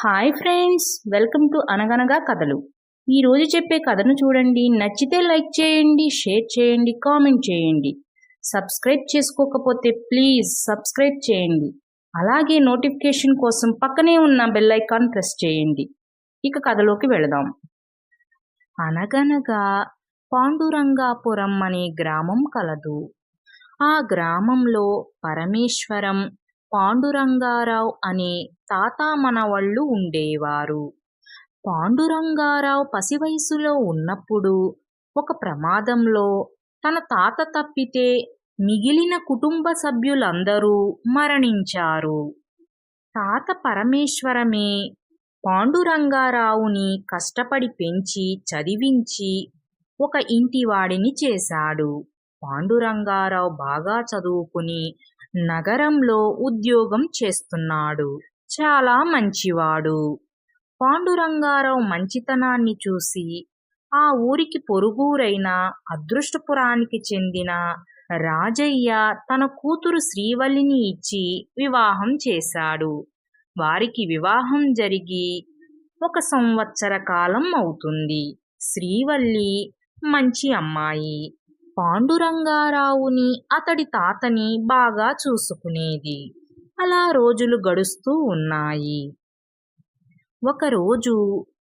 Hi friends welcome to అనగనగా కథలు ఈరోజు చెప్పే కథను చూడండి. నచ్చితే లైక్ చేయండి షేర్ చేయండి కామెంట్ చేయండి. సబ్స్క్రైబ్ చేసుకోకపోతే ప్లీజ్ సబ్స్క్రైబ్ చేయండి. అలాగే నోటిఫికేషన్ కోసం పక్కనే ఉన్న బెల్ ఐకాన్ ప్రెస్ చేయండి. ఇక కథలోకి వెళదాం. అనగనగా పాండురంగాపురం అనే గ్రామం కలదు. ఆ గ్రామంలో పరమేశ్వరం పాండురంగారావు అనే తాత మనవళ్ళు ఉండేవారు. పాండురంగారావు పసివయసులో ఉన్నప్పుడు ఒక ప్రమాదంలో తన తాత తప్పితే మిగిలిన కుటుంబ సభ్యులందరూ మరణించారు. తాత పరమేశ్వరమే పాండురంగారావుని కష్టపడి పెంచి చదివించి ఒక ఇంటివాడిని చేశాడు. పాండురంగారావు బాగా చదువుకుని నగరంలో ఉద్యోగం చేస్తున్నాడు. చాలా మంచివాడు. పాండురంగారావు మంచితనాన్ని చూసి ఆ ఊరికి పొరుగురైన అదృష్టపురానికి చెందిన రాజయ్య తన కూతురు శ్రీవల్లిని ఇచ్చి వివాహం చేశాడు. వారికి వివాహం జరిగి ఒక సంవత్సర కాలం అవుతుంది. శ్రీవల్లి మంచి అమ్మాయి. పాండురంగారావుని అతడి తాతని బాగా చూసుకునేది. అలా రోజులు గడుస్తూ ఉన్నాయి. ఒకరోజు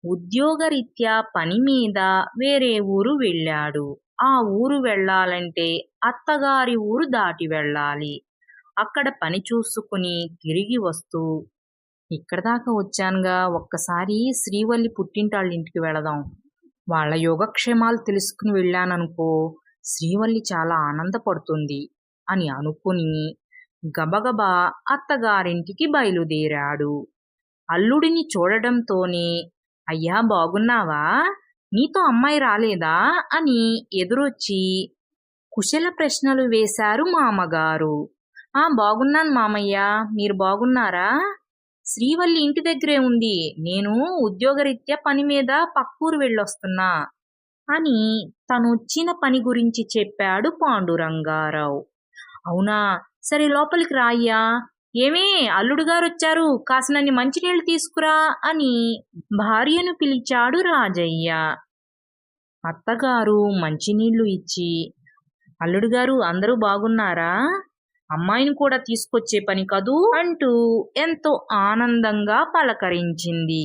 ఉద్యోగరీత్యా పని మీద వేరే ఊరు వెళ్ళాడు. ఆ ఊరు వెళ్ళాలంటే అత్తగారి ఊరు దాటి వెళ్ళాలి. అక్కడ పని చూసుకుని తిరిగి వస్తూ ఇక్కడ దాకా వచ్చానుగా ఒక్కసారి శ్రీవల్లి పుట్టింటాళ్ళ ఇంటికి వెళదాం. వాళ్ళ యోగక్షేమాలు తెలుసుకుని వెళ్ళాననుకో శ్రీవల్లి చాలా ఆనందపడుతుంది అని అనుకుని గబగబా అత్తగారింటికి బయలుదేరాడు. అల్లుడిని చూడడంతోనే అయ్యా బాగున్నావా? నీతో అమ్మాయి రాలేదా? అని ఎదురొచ్చి కుశల ప్రశ్నలు వేశారు మామగారు. ఆ బాగున్నాను మామయ్య. మీరు బాగున్నారా? శ్రీవల్లి ఇంటి దగ్గరే ఉంది. నేను ఉద్యోగరీత్యా పని మీద పక్కూరు వెళ్ళొస్తున్నా. అని తను వచ్చిన పని గురించి చెప్పాడు పాండురంగారావు. అవునా? సరే లోపలికి రాయ్యా. ఏమే అల్లుడు గారు వచ్చారు. కాసినన్ని మంచినీళ్ళు తీసుకురా అని భార్యను పిలిచాడు రాజయ్య. అత్తగారు మంచినీళ్ళు ఇచ్చి అల్లుడు గారు అందరూ బాగున్నారా? అమ్మాయిని కూడా తీసుకొచ్చే పని కదూ? అంటూ ఎంతో ఆనందంగా పలకరించింది.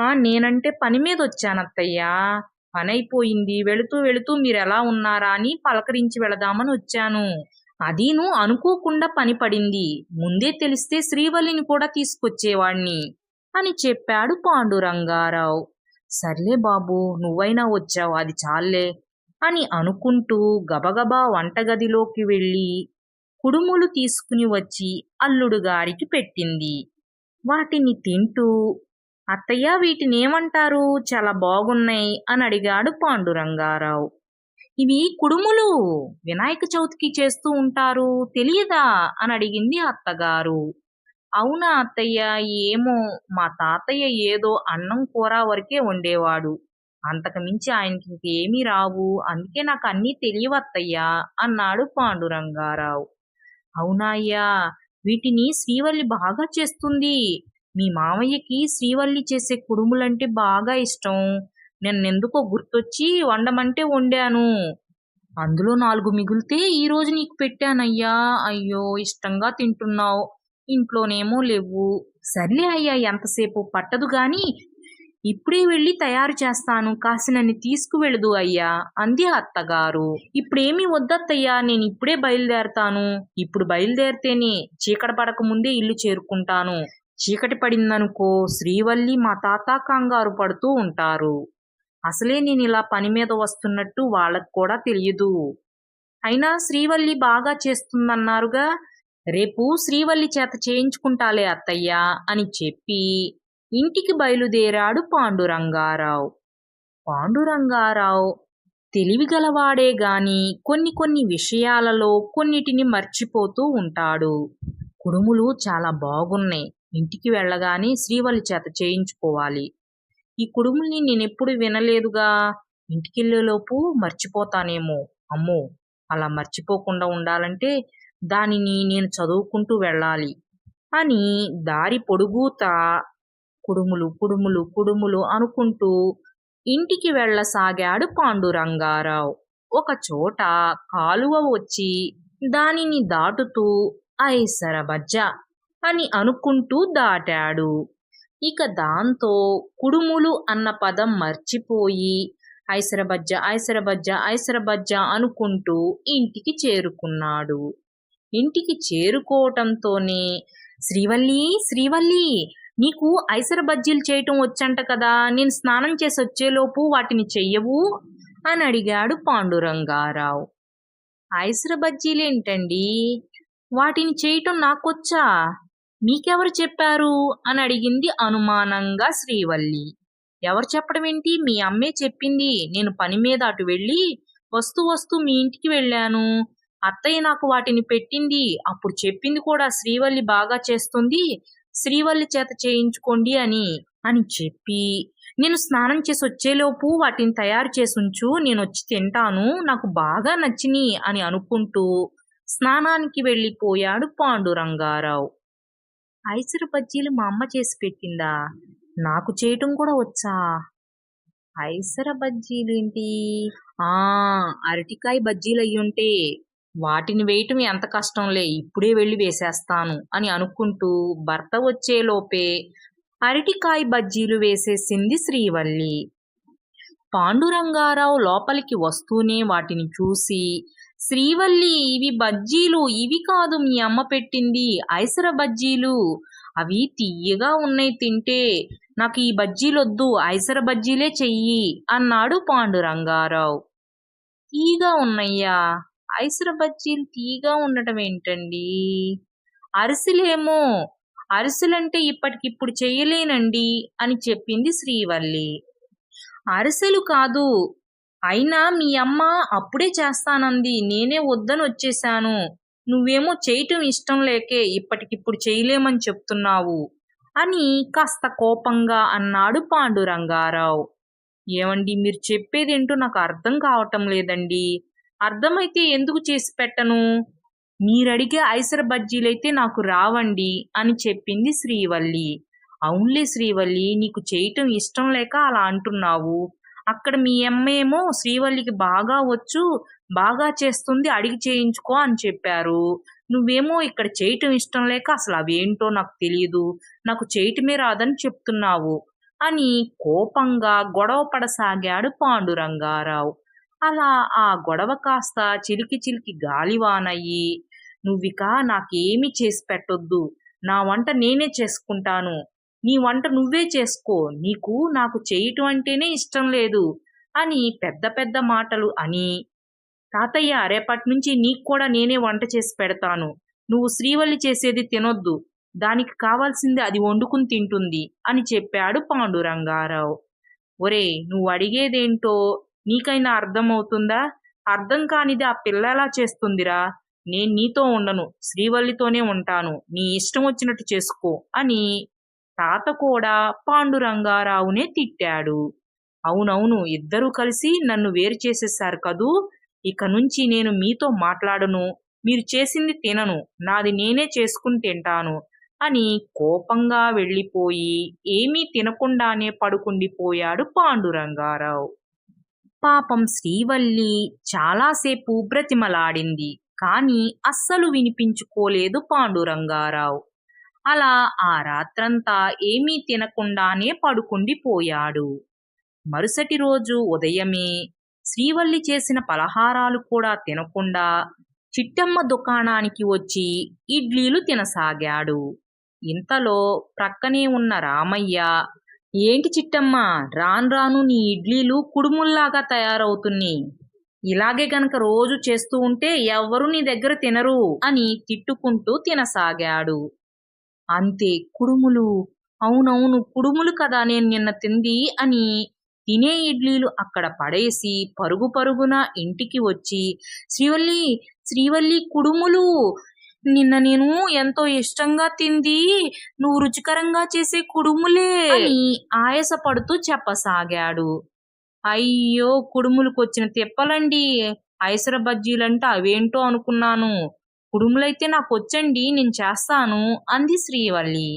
ఆ నేనంటే పని మీద వచ్చానత్తయ్యా పని అయిపోయింది వెళుతూ వెళుతూ మీరు ఎలా ఉన్నారా అని పలకరించి వెళదామని వచ్చాను. అదీను అనుకోకుండా పని పడింది. ముందే తెలిస్తే శ్రీవల్లిని కూడా తీసుకొచ్చేవాణ్ణి అని చెప్పాడు పాండురంగారావు. సర్లే బాబు నువ్వైనా వచ్చావు అది చాలే అని అనుకుంటూ గబగబా వంటగదిలోకి వెళ్ళి కుడుములు తీసుకుని వచ్చి అల్లుడు గారికి పెట్టింది. వాటిని తింటూ అత్తయ్య వీటిని ఏమంటారు? చాలా బాగున్నాయి అని అడిగాడు పాండురంగారావు. ఇవి కుడుములు. వినాయక చవితికి చేస్తూ ఉంటారు. తెలియదా? అని అడిగింది అత్తగారు. అవునా అత్తయ్య ఏమో. మా తాతయ్య ఏదో అన్నం కూర వరకే వండేవాడు. అంతకు మించి ఆయనకి ఇంకేమీ రావు. అందుకే నాకు అన్నీ తెలియవత్తయ్యా అన్నాడు పాండురంగారావు. అవునాయ్యా వీటిని శ్రీవల్లి బాగా చేస్తుంది. మీ మామయ్యకి శ్రీవల్లి చేసే కుడుములంటే బాగా ఇష్టం. నిన్నెందుకో గుర్తొచ్చి వండమంటే వండాను. అందులో నాలుగు మిగిలితే ఈరోజు నీకు పెట్టానయ్యా. అయ్యో ఇష్టంగా తింటున్నావు. ఇంట్లోనేమో లేవు. సర్లే అయ్యా ఎంతసేపు పట్టదు గాని ఇప్పుడే వెళ్ళి తయారు చేస్తాను. కాసినన్ని తీసుకువెళదు అయ్యా అంది అత్తగారు. ఇప్పుడేమీ వద్దత్తయ్యా నేను ఇప్పుడే బయలుదేరతాను. ఇప్పుడు బయలుదేరితేనే చీకట పడక ముందే ఇల్లు చేరుకుంటాను. చీకటి పడిందనుకో శ్రీవల్లి మా తాత కంగారు పడుతూ ఉంటారు. అసలే నేను ఇలా పని మీద వస్తున్నట్టు వాళ్ళకు కూడా తెలియదు అయినా శ్రీవల్లి బాగా చేస్తుందన్నారుగా రేపు శ్రీవల్లి చేత చేయించుకుంటాలే అత్తయ్య అని చెప్పి ఇంటికి బయలుదేరాడు పాండురంగారావు. పాండురంగారావు తెలివిగలవాడే గాని కొన్ని కొన్ని విషయాలలో కొన్నిటిని మర్చిపోతూ ఉంటాడు. కుడుములు చాలా బాగున్నాయి. ఇంటికి వెళ్ళగానే శ్రీవల్లి చేత చేయించుకోవాలి. ఈ కుడుముల్ని నేనెప్పుడు వినలేదుగా. ఇంటికెళ్ళేలోపు మర్చిపోతానేమో. అమ్మో! అలా మర్చిపోకుండా ఉండాలంటే దానిని నేను చదువుకుంటూ వెళ్ళాలి. అని దారి పొడుగుతా కుడుములు కుడుములు కుడుములు అనుకుంటూ ఇంటికి వెళ్ళసాగాడు పాండురంగారావు. ఒక చోట కాలువ వచ్చి దానిని దాటుతూ ఐసరబజ్జ అని అనుకుంటూ దాటాడు. ఇక దాంతో కుడుములు అన్న పదం మర్చిపోయి ఐసరబజ్జ ఐసరబజ్జ ఐసరబజ్జ అనుకుంటూ ఇంటికి చేరుకున్నాడు. ఇంటికి చేరుకోవటంతోనే శ్రీవల్లి శ్రీవల్లి నీకు ఐసర బజ్జీలు చేయటం వచ్చంట కదా నేను స్నానం చేసి వచ్చేలోపు వాటిని చెయ్యవు అని అడిగాడు పాండురంగారావు. ఐసర బజ్జీలేంటండి వాటిని చేయటం నాకొచ్చా? మీకెవరు చెప్పారు? అని అడిగింది అనుమానంగా శ్రీవల్లి. ఎవరు చెప్పడం ఏంటి? మీ అమ్మే చెప్పింది. నేను పని మీద అటు వెళ్ళి వస్తూ వస్తూ మీ ఇంటికి వెళ్ళాను. అత్తయ్య నాకు వాటిని పెట్టింది. అప్పుడు చెప్పింది కూడా శ్రీవల్లి బాగా చేస్తుంది. శ్రీవల్లి చేత చేయించుకోండి అని అని చెప్పి నేను స్నానం చేసి వచ్చేలోపు వాటిని తయారు చేసి ఉంచు నేను వచ్చి తింటాను. నాకు బాగా నచ్చిని అని అనుకుంటూ స్నానానికి వెళ్ళిపోయాడు పాండురంగారావు. ఐసరు బజ్జీలు మా అమ్మ చేసి పెట్టిందా? నాకు చేయటం కూడా వచ్చా? ఐసర బజ్జీలు ఏంటి? ఆ అరటికాయ బజ్జీలు అయ్యుంటే వాటిని వేయటం ఎంత కష్టంలే ఇప్పుడే వెళ్ళి వేసేస్తాను అని అనుకుంటూ భర్త వచ్చేలోపే అరటికాయ బజ్జీలు వేసేసింది శ్రీవల్లి. పాండురంగారావు లోపలికి వస్తూనే వాటిని చూసి శ్రీవల్లి ఇవి బజ్జీలు ఇవి కాదు మీ అమ్మ పెట్టింది ఐసర బజ్జీలు. అవి తీయగా ఉన్నాయి తింటే. నాకు ఈ బజ్జీలొద్దు ఐసర బజ్జీలే చెయ్యి అన్నాడు పాండురంగారావు. తీగా ఉన్నయ్యా ఐసర బజ్జీలు తీగా ఉండటం ఏంటండి? అరిసెలేమో అరిసెలంటే ఇప్పటికిప్పుడు చెయ్యలేనండి అని చెప్పింది శ్రీవల్లి. అరిసెలు కాదు అయినా మీ అమ్మ అప్పుడే చేస్తానంది. నేనే వద్దని వచ్చేశాను. నువ్వేమో చేయటం ఇష్టం లేకే ఇప్పటికిప్పుడు చేయలేమని చెప్తున్నావు అని కాస్త కోపంగా అన్నాడు పాండురంగారావు. ఏమండి మీరు చెప్పేదేంటో నాకు అర్థం కావటం లేదండి. అర్థమైతే ఎందుకు చేసి పెట్టను? మీరడిగే ఐసర బజ్జీలైతే నాకు రావండి అని చెప్పింది శ్రీవల్లి. అవునులే శ్రీవల్లి నీకు చేయటం ఇష్టం లేక అలా అంటున్నావు. అక్కడ మీ అమ్మేమో శ్రీవల్లికి బాగా వచ్చు బాగా చేస్తుంది అడిగి చేయించుకో అని చెప్పారు. నువ్వేమో ఇక్కడ చేయటం ఇష్టం లేక అసలు అవేంటో నాకు తెలియదు నాకు చేయటమే రాదని చెప్తున్నావు అని కోపంగా గొడవ పడసాగాడు పాండురంగారావు. అలా ఆ గొడవ కాస్త చిలికి చిలికి గాలివానయ్యి నువ్విక నాకేమీ చేసి పెట్టొద్దు నా వంట నేనే చేసుకుంటాను నీ వంట నువ్వే చేసుకో నీకు నాకు చేయటం అంటేనే ఇష్టం లేదు అని పెద్ద పెద్ద మాటలు అని. తాతయ్య రేపటి నుంచి నీకు కూడా నేనే వంట చేసి పెడతాను. నువ్వు శ్రీవల్లి చేసేది తినొద్దు. దానికి కావాల్సింది అది వండుకుని తింటుంది అని చెప్పాడు పాండురంగారావు. ఒరే నువ్వు అడిగేదేంటో నీకైనా అర్థమవుతుందా? అర్థం కానిది ఆ పిల్ల ఎలా చేస్తుందిరా? నేను నీతో ఉండను శ్రీవల్లితోనే ఉంటాను నీ ఇష్టం వచ్చినట్టు చేసుకో అని తాత కూడా పాండురంగారావునే తిట్టాడు. అవునవును ఇద్దరూ కలిసి నన్ను వేరు చేసేశారు కదూ? ఇక నుంచి నేను మీతో మాట్లాడను. మీరు చేసింది తినను. నాది నేనే చేసుకుని తింటాను. అని కోపంగా వెళ్ళిపోయి ఏమీ తినకుండానే పడుకుండిపోయాడు పాండురంగారావు. పాపం శ్రీవల్లి చాలాసేపు బ్రతిమలాడింది. కాని అస్సలు వినిపించుకోలేదు పాండురంగారావు. అలా ఆ రాత్రంతా ఏమీ తినకుండానే పడుకుండిపోయాడు మరుసటి రోజు ఉదయమే శ్రీవల్లి చేసిన పలహారాలు కూడా తినకుండా చిట్టమ్మ దుకాణానికి వచ్చి ఇడ్లీలు తినసాగాడు. ఇంతలో ప్రక్కనే ఉన్న రామయ్య ఏంటి చిట్టమ్మ రాను రాను నీ ఇడ్లీలు కుడుముల్లాగా తయారవుతున్నాయి ఇలాగే గనక రోజు చేస్తూ ఉంటే ఎవ్వరూ నీ దగ్గర తినరు అని తిట్టుకుంటూ తినసాగాడు. అంతే కుడుములు. అవునవును కుడుములు కదా నేను నిన్న తింది అని తినే ఇడ్లీలు అక్కడ పడేసి పరుగు పరుగున ఇంటికి వచ్చి శ్రీవల్లి శ్రీవల్లి కుడుములు నిన్న నేను ఎంతో ఇష్టంగా తింది నువ్వు రుచికరంగా చేసే కుడుములే అని ఆయాసపడుతూ చెప్పసాగాడు. అయ్యో కుడుములకొచ్చిన తిప్పలండి. ఐసర బజ్జీలంటే అవేంటో అనుకున్నాను. కుడుములైతే నాకు వచ్చండి నేను చేస్తాను అంది శ్రీవల్లి.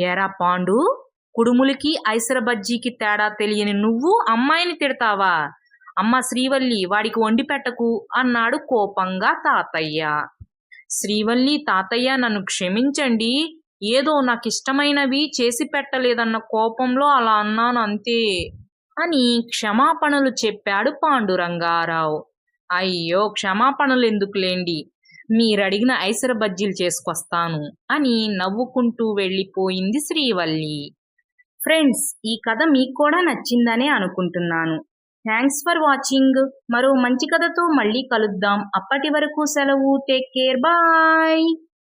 ఏరా పాండు కుడుములకి ఐసర బజ్జీకి తేడా తెలియని నువ్వు అమ్మాయిని తిడతావా? అమ్మ శ్రీవల్లి వాడికి వండి పెట్టకు అన్నాడు కోపంగా తాతయ్య. శ్రీవల్లి తాతయ్య నన్ను క్షమించండి ఏదో నాకు ఇష్టమైనవి చేసి పెట్టలేదన్న కోపంలో అలా అన్నాను అంతే అని క్షమాపణలు చెప్పాడు పాండురంగారావు. అయ్యో క్షమాపణలు ఎందుకులేండి మీరడిగిన ఐసర బజ్జీలు చేసుకొస్తాను అని నవ్వుకుంటూ వెళ్ళిపోయింది శ్రీవల్లి. ఫ్రెండ్స్ ఈ కథ మీకు కూడా నచ్చిందనే అనుకుంటున్నాను. Thanks for watching. మరో మంచి కథతో మళ్ళీ కలుద్దాం. అప్పటి వరకు సెలవు. Take care. బాయ్.